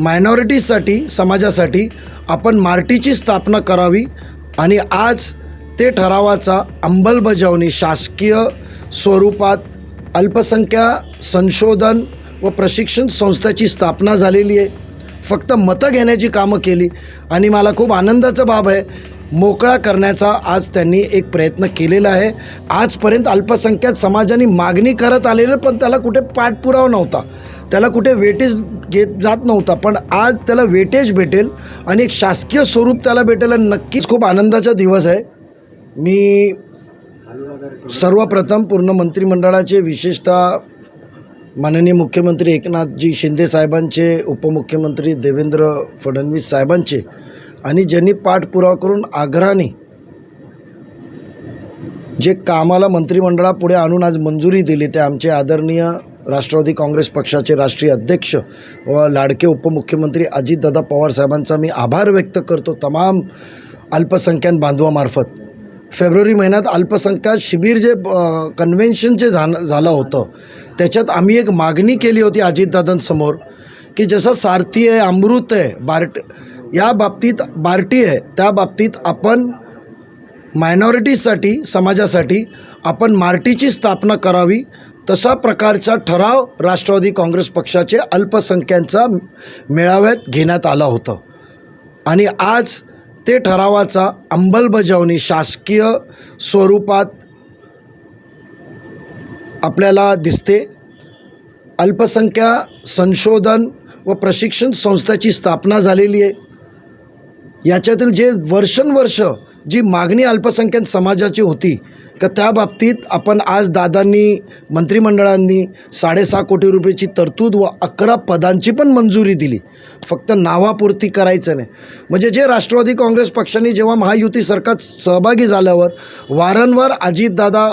मायनॉरिटीजसाठी समाजासाठी आपण मार्टीची स्थापना करावी आणि आज ते ठरावाचा अंमलबजावणी शासकीय स्वरूपात अल्पसंख्या संशोधन व प्रशिक्षण संस्थेची स्थापना झालेली आहे. फक्त मतं घेण्याची कामं केली आणि मला खूप आनंदाचा बाब आहे मोकळा करण्याचा आज त्यांनी एक प्रयत्न केलेला आहे. आजपर्यंत अल्पसंख्याक समाजाने मागणी करत आलेलं पण त्याला कुठे पाठपुरावा नव्हता. त्याला कुठे वेटेज घेत जात नव्हता. पण आज त्याला वेटेज भेटेल आणि एक शासकीय स्वरूप त्याला भेटेल आणि नक्कीच खूप आनंदाचा दिवस आहे. मी सर्वप्रथम पूर्ण मंत्रिमंडळाचे विशेषतः माननीय मुख्यमंत्री एकनाथजी शिंदे साहेबांचे उपमुख्यमंत्री देवेंद्र फडणवीस साहेबांचे आणि ज्यांनी पाठपुरावा करून आग्रहाने जे कामाला मंत्रिमंडळापुढे आणून आज मंजुरी दिली ते आमचे आदरणीय राष्ट्रवादी काँग्रेस पक्षाचे राष्ट्रीय अध्यक्ष व लाडके उपमुख्यमंत्री अजितदादा पवार साहेबांचा मी आभार व्यक्त करतो तमाम अल्पसंख्याक बांधवामार्फत. फेब्रुवारी महिन्यात अल्पसंख्याक शिबिर जे कन्व्हेन्शन जे झालं झालं होतं त्याच्यात आम्ही एक मागणी केली होती अजितदादांसमोर की जसं सारथी आहे अमृत आहे बार्ट या बाबतीत बार्टी आहे. त्या बाबतीत आपण मायनॉरिटीजसाठी समाजासाठी आपण मार्टीची स्थापना करावी. तसा प्रकारचा ठराव राष्ट्रवादी काँग्रेस पक्षाचे अल्पसंख्यांचा मेळाव्यात घेण्यात आला होतं. आणि आज ते ठरावाचा अंमलबजावणी शासकीय स्वरूपात आपल्याला दिसते. अल्पसंख्या संशोधन व प्रशिक्षण संस्थेची स्थापना झालेली आहे. याच्यातील जे वर्षानुवर्ष जी मागणी अल्पसंख्याक समाजाची होती का त्या बाबतीत आपण आज दादांनी मंत्रिमंडळांनी साडेसहा कोटी रुपयाची तरतूद व अकरा पदांची पण मंजुरी दिली. फक्त नावापुरती करायचं नाही. म्हणजे जे राष्ट्रवादी काँग्रेस पक्षाने जेव्हा महायुती सरकार सहभागी झाल्यावर वारंवार अजितदादा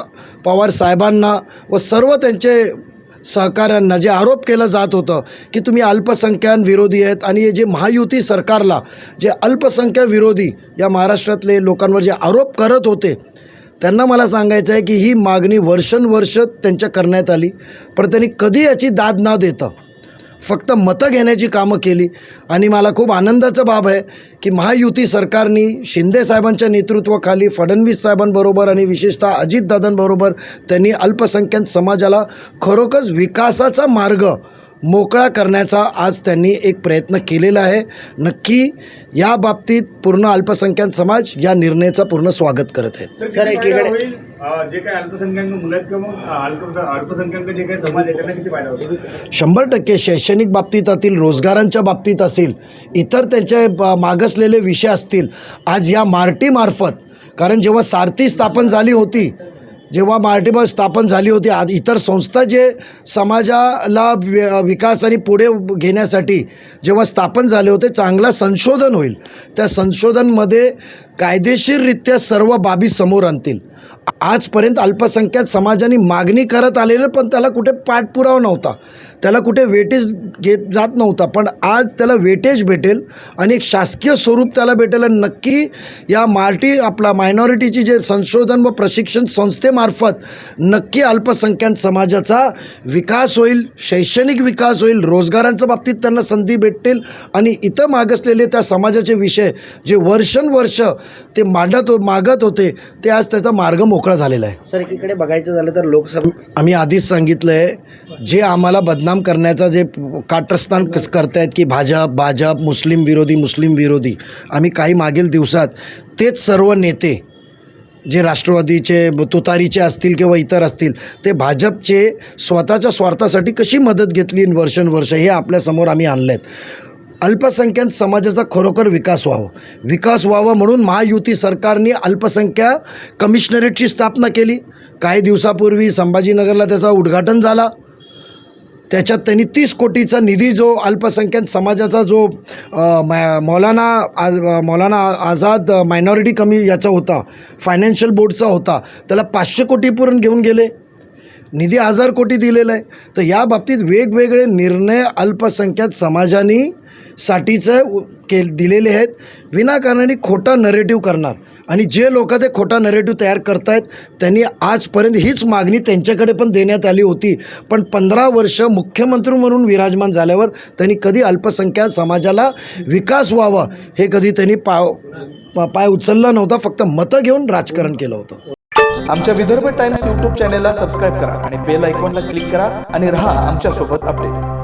पवार साहेबांना व सर्व त्यांचे सहकाऱ्यांना जे आरोप केलं जात होतं की तुम्ही अल्पसंख्यान विरोधी आहेत आणि हे जे महायुती सरकारला जे अल्पसंख्याक विरोधी या महाराष्ट्रातले लोकांवर जे आरोप करत होते त्यांना मला सांगायचं आहे की ही मागणी वर्षानुवर्ष त्यांच्या करण्यात आली पण त्यांनी कधी याची दाद न देतं फक्त मतं घेण्याची कामं केली. आणि मला खूप आनंदाचं बाब आहे की महायुती सरकारने शिंदे साहेबांच्या नेतृत्वाखाली फडणवीस साहेबांबरोबर आणि विशेषतः अजितदादांबरोबर त्यांनी अल्पसंख्याक समाजाला खरोखरच विकासाचा मार्ग मोकळा करण्याचा आज त्यांनी एक प्रयत्न केलेला आहे. नक्की या बाबतीत पूर्ण अल्पसंख्याक समाज या निर्णयाचं पूर्ण स्वागत करत आहेत. सर एकीकडे जे काही अल्पसंख्याक मुलं आहेत किंवा अल्पसंख्याक जे काही समाज आहे त्यांना किती फायदा होतो शंभर टक्के शैक्षणिक बाबतीत असतील रोजगारांच्या बाबतीत असेल इतर त्यांचे ब- मागासलेले विषय असतील आज या मार्टीमार्फत कारण जेव्हा सारथी स्थापन झाली होती जेव्हा मार्टी स्थापन झाली होती आ इतर संस्था जे समाजाला विकास आणि पुढे घेण्यासाठी जेव्हा स्थापन झाले होते चांगला संशोधन होईल. त्या संशोधनमध्ये कायदेशीररित्या सर्व बाबी समोर आणतील. आजपर्यंत अल्पसंख्याक समाजाने मागणी करत आलेलं पण त्याला कुठे पाठपुरावा नव्हता. त्याला कुठे वेटेज घेत जात नव्हता. पण आज त्याला वेटेज भेटेल आणि एक शासकीय स्वरूप त्याला भेटेल आणि नक्की या मार्टी आपला मायनॉरिटीची जे संशोधन व प्रशिक्षण संस्थेमार्फत नक्की अल्पसंख्याक समाजाचा विकास होईल शैक्षणिक विकास होईल रोजगारांच्या बाबतीत त्यांना संधी भेटतील आणि इथं मागसलेले त्या समाजाचे विषय जे वर्षानुवर्ष ते मांडत हो मागत होते ते आज त्याचा मार्ग मोकळा झालेला आहे. सर एकीकडे बघायचं झालं तर लोकसभा आम्ही आधीच सांगितलं आहे जे आम्हाला बदनाम करण्याचा जे काटस्थान कस करतायत की भाजप भाजप मुस्लिम विरोधी मुस्लिम विरोधी आम्ही काही मागील दिवसात तेच सर्व नेते जे राष्ट्रवादीचे तुतारीचे असतील किंवा इतर असतील ते भाजपचे स्वतःच्या स्वार्थासाठी कशी मदत घेतली वर्षानुवर्ष हे आपल्यासमोर आम्ही आणलं आहेत अल्पसंख्याक समाजाचा खरोखर विकास व्हावा. विकास व्हावा म्हणून महायुती सरकारने अल्पसंख्या कमिशनरेटची स्थापना केली. काही दिवसापूर्वी संभाजीनगरला त्याचा उद्घाटन झाला. त्याच्यात त्यांनी तीस कोटीचा निधी जो अल्पसंख्याक समाजाचा जो मा मौलाना आज मौलाना आझाद मायनॉरिटी कमी याचा होता फायनान्शियल बोर्डचा होता त्याला पाचशे कोटीपर्यंत घेऊन गेले. निधी हजार कोटी दिलेला आहे. तर या बाबतीत वेगवेगळे निर्णय अल्पसंख्याक समाजाने साठीचं के दिलेले आहेत. विनाकारणाने खोटा नरेटिव्ह करणार. आणि जे लोक ते खोटा नरेटिव्ह तयार करतायत त्यांनी आजपर्यंत हीच मागणी त्यांच्याकडे पण देण्यात आली होती. पण पंधरा वर्ष मुख्यमंत्री म्हणून विराजमान झाल्यावर त्यांनी कधी अल्पसंख्याक समाजाला विकास व्हावा हे कधी त्यांनी पाव पाय उचलला नव्हता. फक्त मतं घेऊन राजकारण केलं होतं. आमच्या विदर्भ टाइम्स यूट्यूब चॅनेलला सबस्क्राईब करा आणि बेल आयकॉनला क्लिक करा आणि राहा आमच्यासोबत अपडेट